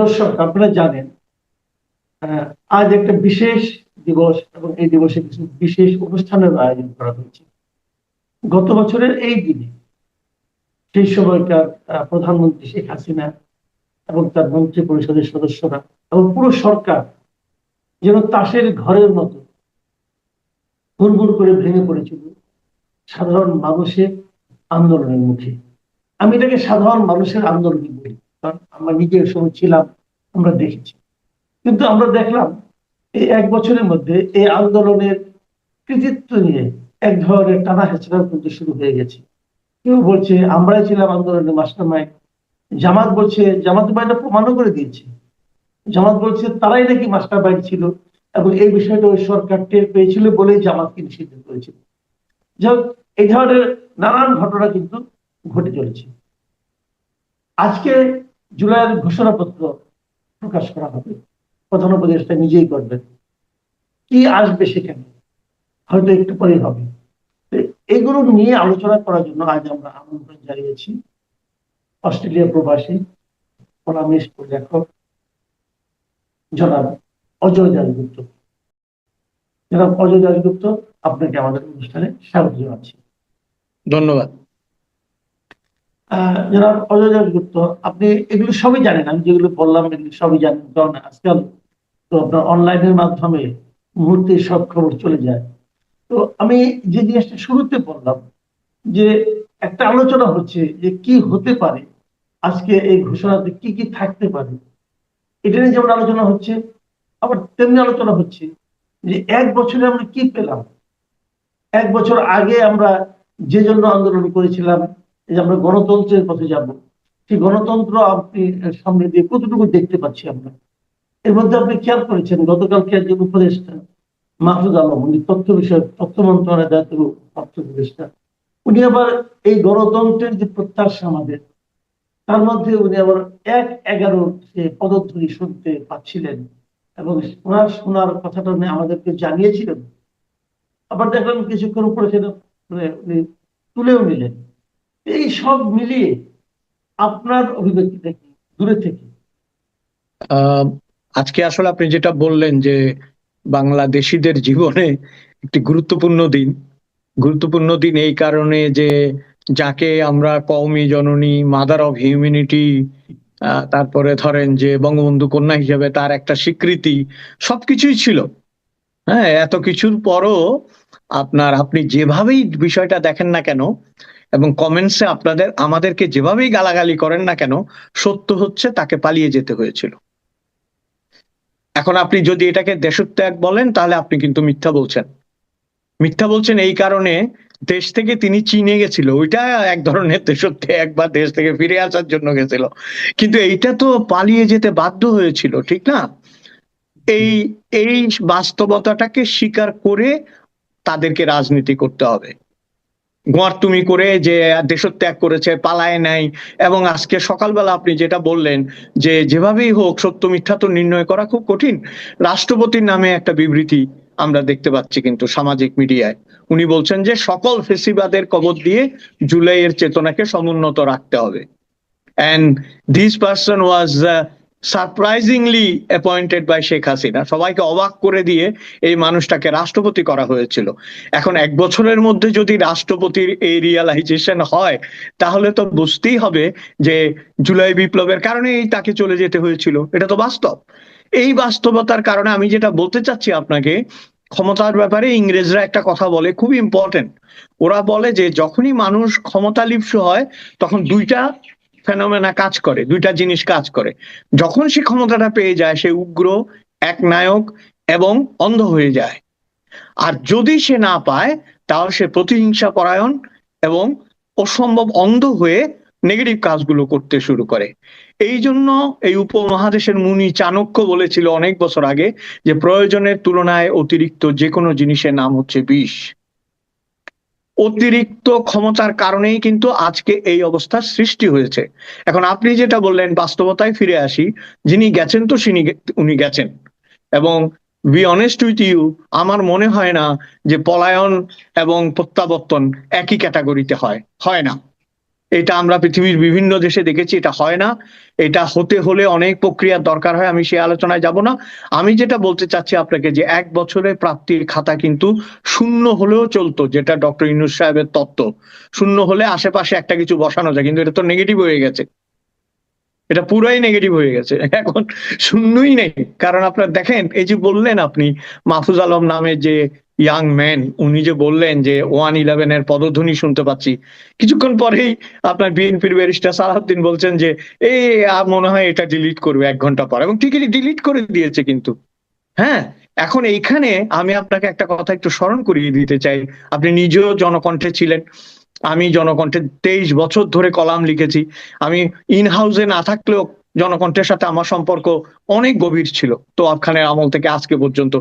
দর্শক, আপনারা জানেন আজ একটা বিশেষ দিবস এবং এই দিবসে কিছু বিশেষ অনুষ্ঠানের আয়োজন করা হয়েছে। গত বছরের এই দিনে সেই সময়কার প্রধানমন্ত্রী শেখ হাসিনা এবং তার মন্ত্রী পরিষদের সদস্যরা এবং পুরো সরকার যেন তাসের ঘরের মতো হুড়মুড় করে ভেঙে পড়েছিল সাধারণ মানুষের আন্দোলনের মুখে। আমি এটাকে সাধারণ মানুষের আন্দোলন কারণ আমরা নিজে সময় ছিলাম, আমরা দেখেছি। কিন্তু আমরা দেখলাম, এই এক বছরের মধ্যে এই আন্দোলনের কৃতিত্ব নিয়ে এক ধরনের টানা হেঁচড়াও কিন্তু শুরু হয়ে গেছে। কেউ বলছে, আমরাই ছিলাম আন্দোলনের মাস্টার মাইন্ড জামাত বলছে, জামাত মাইন্ডটা প্রমাণও করে দিয়েছে। জামাত বলছে, তারাই নাকি মাস্টার মাইন্ড ছিল। এবং এই বিষয়টা ওই সরকার টের পেয়েছিল বলেই জামাতকে নিষিদ্ধ করেছিল যাই এই ধরনের নানান ঘটনা কিন্তু ঘটে চলেছে। আজকে জুলাইয়ের ঘোষণাপত্র প্রকাশ করা হবে। প্রধান উপদেষ্টা নিজেই করবেন। কি আসবে সেখানে? হয়তো একটু পরেই হবে। এগুলো নিয়ে আলোচনা করার জন্য আজ আমরা আমন্ত্রণ জানিয়েছি। অস্ট্রেলিয়া প্রবাসী ও লেখক, জনাব অজয় দাসগুপ্ত জনাব অজয় দাসগুপ্ত আপনাকে আমাদের অনুষ্ঠানে স্বাগত জানাচ্ছি। ধন্যবাদ। জনাব অজয় দাসগুপ্ত আপনি এগুলো সবই জানেন, আমি যেগুলো বললাম, এগুলো সবই জানেন, কারণ আজকাল তো আপনার অনলাইনের মাধ্যমে মুহূর্তে সব খবর চলে যায়। তো আমি যে জিনিসটা শুরুতে বললাম, যে একটা আলোচনা হচ্ছে যে কি হতে পারে, আজকে এই ঘোষণাতে কি কি থাকতে পারে, এটা নিয়ে যেমন আলোচনা হচ্ছে, আবার তেমনি আলোচনা হচ্ছে যে এক বছরে আমরা কি পেলাম? এক বছর আগে আমরা যে জন্য আন্দোলন করেছিলাম যে আমরা গণতন্ত্রের পথে যাব। সেই গণতন্ত্র আপনি সামনে দিয়ে কতটুকু দেখতে পাচ্ছি আমরা? এর মধ্যে আপনি খেয়াল করেছেন গতকালকে যে উপদেষ্টা, মাহফুজ আলম, উনি তথ্য বিষয়ক, তথ্য মন্ত্রণালয়ের দায়িত্ব প্রাপ্ত উপদেষ্টা, উনি আবার এই গণতন্ত্রের যে প্রত্যাশা আমাদের, তার মধ্যে উনি আবার এক এগারো সে পদধ্বনি শুনতে পাচ্ছিলেন এবং ওনার শোনার কথাটা উনি আমাদেরকে জানিয়েছিলেন। আবার দেখলাম কিছুক্ষণ পরে সেটা মানে উনি তুলেও নিলেন। এই সব মিলিয়ে আপনার অভিব্যক্তিটা কি দূরে থেকে। আজকে আসলে আপনি যেটা বললেন যে বাংলাদেশিদের জীবনে একটি গুরুত্বপূর্ণ দিন। গুরুত্বপূর্ণ দিন এই কারণে যে যাকে আমরা কওমি জননী মাদার অফ হিউম্যানিটি তারপরে ধরেন যে বঙ্গবন্ধু কন্যা হিসেবে তার একটা স্বীকৃতি, সবকিছুই ছিল। হ্যাঁ এত কিছুর পরও আপনার, আপনি যেভাবেই বিষয়টা দেখেন না কেন এবং কমেন্টসে আপনাদের, আমাদেরকে যেভাবেই গালাগালি করেন না কেন, সত্য হচ্ছে তাকে পালিয়ে যেতে হয়েছিল। এখন আপনি যদি এটাকে দেশত্যাগ বলেন, তাহলে আপনি কিন্তু মিথ্যা বলছেন। মিথ্যা বলছেন এই কারণে দেশ থেকে তিনি চীনে গেছিল, ওইটা এক ধরনের দেশত্যাগ বা দেশ থেকে ফিরে আসার জন্য গেছিল। কিন্তু এইটা তো পালিয়ে যেতে বাধ্য হয়েছিল, ঠিক না? এই এই বাস্তবতাটাকে স্বীকার করে তাদেরকে রাজনীতি করতে হবে। গোয়ার্তুমি করে যে দেশত্যাগ করেছে, পালায় নাই এবং আজকে সকালবেলা আপনি যেটা বললেন যে যেভাবেই হোক সত্য মিথ্যা তো নির্ণয় করা খুব কঠিন। রাষ্ট্রপতির নামে একটা বিবৃতি আমরা দেখতে পাচ্ছি কিন্তু সামাজিক মিডিয়ায়। উনি বলছেন যে সকল ফেসিবাদের কবর দিয়ে জুলাইয়ের চেতনাকে সমুন্নত রাখতে হবে। And this person was surprisingly appointed by Sheikh Hasina সবাইকে অবাক করে দিয়ে এই মানুষটাকে রাষ্ট্রপতি করা হয়েছিল। এখন এক বছরের মধ্যে যদি রাষ্ট্রপতির এই রিয়ালাইজেশন হয়, তাহলে তো বুঝতেই হবে যে জুলাই বিপ্লবের কারণেই তাকে চলে যেতে হয়েছিল। এটা তো বাস্তব। এই বাস্তবতার কারণে আমি যেটা বলতে চাচ্ছি আপনাকে, ক্ষমতার ব্যাপারে ইংরেজরা একটা কথা বলে, খুব ইম্পর্টেন্ট ওরা বলে যে যখনই মানুষ ক্ষমতা লিপ্স হয়, তখন দুইটা ফেনোমেনা কাজ করে, দুইটা জিনিস কাজ করে। যখন সে ক্ষমতাটা পেয়ে যায়, সে উগ্র এক নায়ক এবং অন্ধ হয়ে যায়। আর যদি সে না পায়, তাহলে সে প্রতিহিংসা পরায়ণ এবং অসম্ভব অন্ধ হয়ে নেগেটিভ কাজগুলো করতে শুরু করে। এই জন্য এই উপমহাদেশের মুনি চাণক্য বলেছিল অনেক বছর আগে যে প্রয়োজনের তুলনায় অতিরিক্ত যে কোনো জিনিসের নাম হচ্ছে বিষ। অতিরিক্ত ক্ষমতার কারণেই কিন্তু আজকে এই অবস্থার সৃষ্টি হয়েছে। এখন আপনি যেটা বললেন, বাস্তবতায় ফিরে আসি, যিনি গেছেন তো তিনি উনি গেছেন। এবং বি অনেস্ট উইথ ইউ আমার মনে হয় না যে পলায়ন এবং প্রত্যাবর্তন একই ক্যাটাগরিতে হয় হয় না। এটা আমরা পৃথিবীর বিভিন্ন দেশে দেখেছি, এটা হয় না। এটা হতে হলে অনেক প্রক্রিয়ার দরকার হয়, আমি সেই আলোচনায় যাব না। আমি যেটা বলতে চাচ্ছি আপনাকে যে এক বছরের প্রাপ্তির খাতা কিন্তু শূন্য হলেও চলতো, যেটা ডক্টর ইনুস সাহেবের তত্ত্ব। শূন্য হলে আশেপাশে একটা কিছু বসানো যায়, কিন্তু এটা তো নেগেটিভ হয়ে গেছে। এটা পুরাই নেগেটিভ হয়ে গেছে। এখন শূন্যই নেই। কারণ আপনার দেখেন, এই যে বললেন আপনি, মাহফুজ আলম নামে যে ইয়াং ম্যান উনি যে বললেন যে ওয়ান ইলেভেন এর পদধ্বনি শুনতে পাচ্ছি। কিছুক্ষণ পরেই আপনার বিএনপির ব্যারিস্টার সালাউদ্দিন বলছেন যে এই মনে হয় এটা ডিলিট করবে এক ঘণ্টা পর। এবং ঠিকই ডিলিট করে দিয়েছে কিন্তু। হ্যাঁ এখন এইখানে আমি আপনাকে একটা কথা একটু স্মরণ করিয়ে দিতে চাই। আপনি নিজেও জনকণ্ঠে ছিলেন। আমি জনকণ্ঠে তেইশ বছর ধরে কলাম লিখেছি। আমি ইন হাউসে না থাকলেও জনকণ্ঠের সাথে আমার সম্পর্ক অনেক গভীর ছিল। তো খানের আমল থেকে আজকে পর্যন্ত।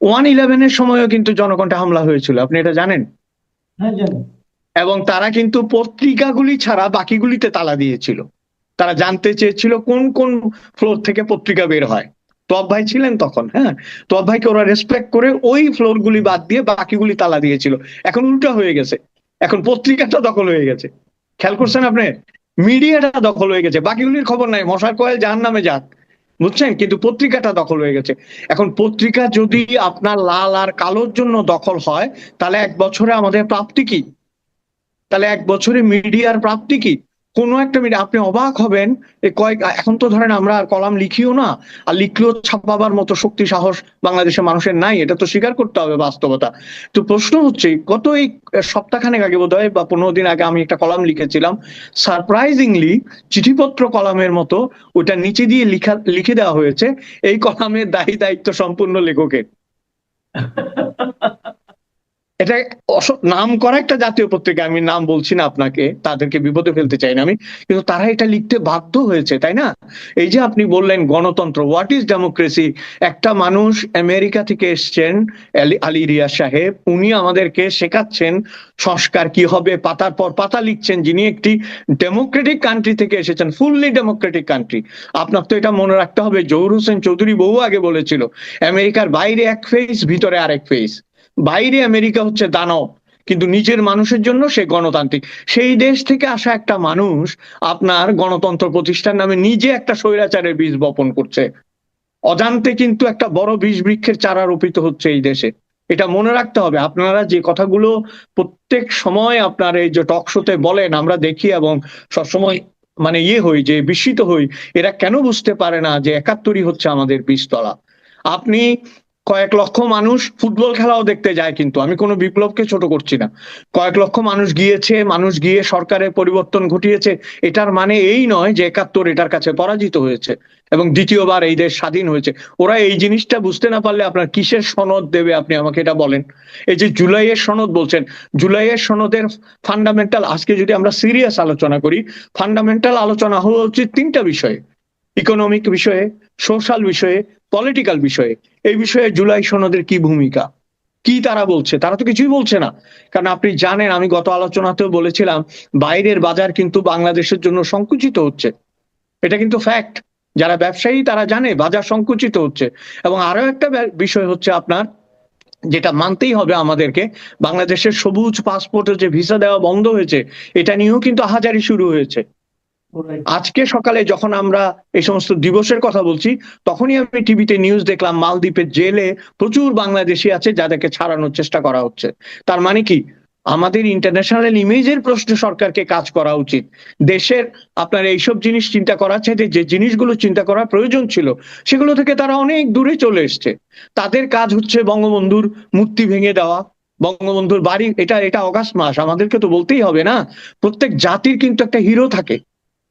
ওয়ান ইলেভেনের সময়ও কিন্তু জনকণ্ঠে হামলা হয়েছিল আপনি এটা জানেন? হ্যাঁ এবং তারা কিন্তু পত্রিকাগুলি ছাড়া বাকিগুলিতে তালা দিয়েছিল। তারা জানতে চেয়েছিল কোন কোন ফ্লোর থেকে পত্রিকা বের হয়। তোয়াব ভাই ছিলেন তখন হ্যাঁ? তোয়াব ভাইকে ওরা রেসপেক্ট করে ওই ফ্লোর গুলি বাদ দিয়ে বাকিগুলি তালা দিয়েছিল। এখন উল্টা হয়ে গেছে। এখন পত্রিকাটা দখল হয়ে গেছে। খেয়াল করছেন আপনি? মিডিয়াটা দখল হয়ে গেছে। বাকিগুলির খবর নাই। মশার কয়েল যার নামে যাক। বুঝছেন? কিন্তু পত্রিকাটা দখল হয়ে গেছে। এখন পত্রিকা যদি আপনার লাল আর কালোর জন্য দখল হয়, তাহলে এক বছরে আমাদের প্রাপ্তি কি? তাহলে এক বছরে মিডিয়ার প্রাপ্তি কি? কোনো একটা মিডিয়া, আপনি অবাক হবেন কয়েক, এখন তো ধরেন আমরা আর কলাম লিখিও না, আর লিখলেও ছাপাবার মতো শক্তি, সাহস বাংলাদেশের মানুষের নাই, এটা তো স্বীকার করতে হবে বাস্তবতা। তো প্রশ্ন হচ্ছে, গত এই সপ্তাহখানেক আগে বোধ বা পনেরো দিন আগে আমি একটা কলাম লিখেছিলাম, সারপ্রাইজিংলি চিঠিপত্র কলামের মতো ওটা নিচে দিয়ে লিখা, লিখে দেওয়া হয়েছে, এই কলামের দায়ী দায়িত্ব সম্পূর্ণ লেখকের। এটা নাম করা একটা জাতীয় পত্রিকা, আমি নাম বলছি না আপনাকে, তাদেরকে বিপদে ফেলতে চাই না আমি, কিন্তু তারা এটা লিখতে বাধ্য হয়েছে, তাই না? এই যে আপনি বললেন গণতন্ত্র হোয়াট ইজ ডেমোক্রেসি একটা মানুষ আমেরিকা থেকে এসছেন, আলী রিয়া সাহেব, উনি আমাদেরকে শেখাচ্ছেন সংস্কার কি হবে, পাতার পর পাতা লিখছেন, যিনি একটি ডেমোক্রেটিক কান্ট্রি থেকে এসেছেন ফুললি ডেমোক্রেটিক কান্ট্রি আপনার তো এটা মনে রাখতে হবে, জহুর হোসেন চৌধুরী বহু আগে বলেছিল, আমেরিকার বাইরে এক ফেস ভিতরে আরেক ফেস বাইরে আমেরিকা হচ্ছে দানব, কিন্তু নিজের মানুষের জন্য সে গণতান্ত্রিক। সেই দেশ থেকে আসা একটা মানুষ আপনার গণতন্ত্র প্রতিষ্ঠান নামে নিজে একটা স্বৈরাচারের বীজ বপন করছে। অজান্তে কিন্তু একটা বড় বীজ বৃক্ষের চারা রোপিত হচ্ছে এই দেশে। এটা মনে রাখতে হবে, আপনারা যে কথাগুলো প্রত্যেক সময় আপনার এই যে টক শোতে বলেন, আমরা দেখি এবং সবসময় মানে ইয়ে হই যে বিস্মিত হই, এরা কেন বুঝতে পারে না যে একাত্তরই হচ্ছে আমাদের বীজতলা? আপনি কয়েক লক্ষ মানুষ ফুটবল খেলাও দেখতে যায় কিন্তু। আমি কোনো বিপ্লবকে ছোট করছি না। কয়েক লক্ষ মানুষ গিয়েছে, মানুষ গিয়ে সরকারের পরিবর্তন ঘটিয়েছে। এটার মানে এই নয় যে একাত্তর এটার কাছে পরাজিত হয়েছে এবং দ্বিতীয়বার এই দেশ স্বাধীন হয়েছে। ওরা এই জিনিসটা বুঝতে না পারলে আপনার কিসের সনদ দেবে আপনি আমাকে এটা বলেন? এই যে জুলাইয়ের সনদ বলছেন, জুলাইয়ের সনদের ফান্ডামেন্টাল আজকে যদি আমরা সিরিয়াস আলোচনা করি ফান্ডামেন্টাল আলোচনা হওয়া উচিত তিনটা বিষয়ে। ইকোনমিক বিষয়ে সোশ্যাল বিষয়ে পলিটিক্যাল বিষয়ে, এই বিষয়ে জুলাই সনদের কি ভূমিকা? কি তারা বলছে? তারা তো কিছুই বলছে না। কারণ আপনি জানেন, আমি গত আলোচনাতেও বলেছিলাম, বাইরের বাজার কিন্তু বাংলাদেশের জন্য সংকুচিত হচ্ছে। এটা কিন্তু ফ্যাক্ট যারা ব্যবসায়ী, তারা জানে, বাজার সংকুচিত হচ্ছে। এবং আরও একটা বিষয় হচ্ছে আপনার, যেটা মানতেই হবে আমাদেরকে, বাংলাদেশের সবুজ পাসপোর্টে যে ভিসা দেওয়া বন্ধ হয়েছে, এটা নিয়েও কিন্তু হাজারি শুরু হয়েছে। আজকে সকালে যখন আমরা এই সমস্ত দিবসের কথা বলছি, তখনই আমি টিভিতে নিউজ দেখলাম, মালদ্বীপের জেলে প্রচুর বাংলাদেশি আছে যাদেরকে ছাড়ানোর চেষ্টা করা হচ্ছে। তার মানে কি? আমাদের ইন্টারন্যাশনাল ইমেজের প্রশ্নে সরকারকে কাজ করা উচিত। দেশের আপনার এইসব জিনিস চিন্তা করা চাইতে যে জিনিসগুলো চিন্তা করার প্রয়োজন ছিল, সেগুলো থেকে তারা অনেক দূরে চলে এসছে। তাদের কাজ হচ্ছে বঙ্গবন্ধুর মূর্তি ভেঙে দেওয়া, বঙ্গবন্ধুর বাড়ি, এটা এটা অগাস্ট মাস, আমাদেরকে তো বলতেই হবে না। প্রত্যেক জাতির কিন্তু একটা হিরো থাকে।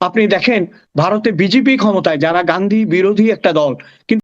আপনি দেখেন ভারতে বিজেপি ক্ষমতায় যারা গান্ধী বিরোধী একটা দল কিন্তু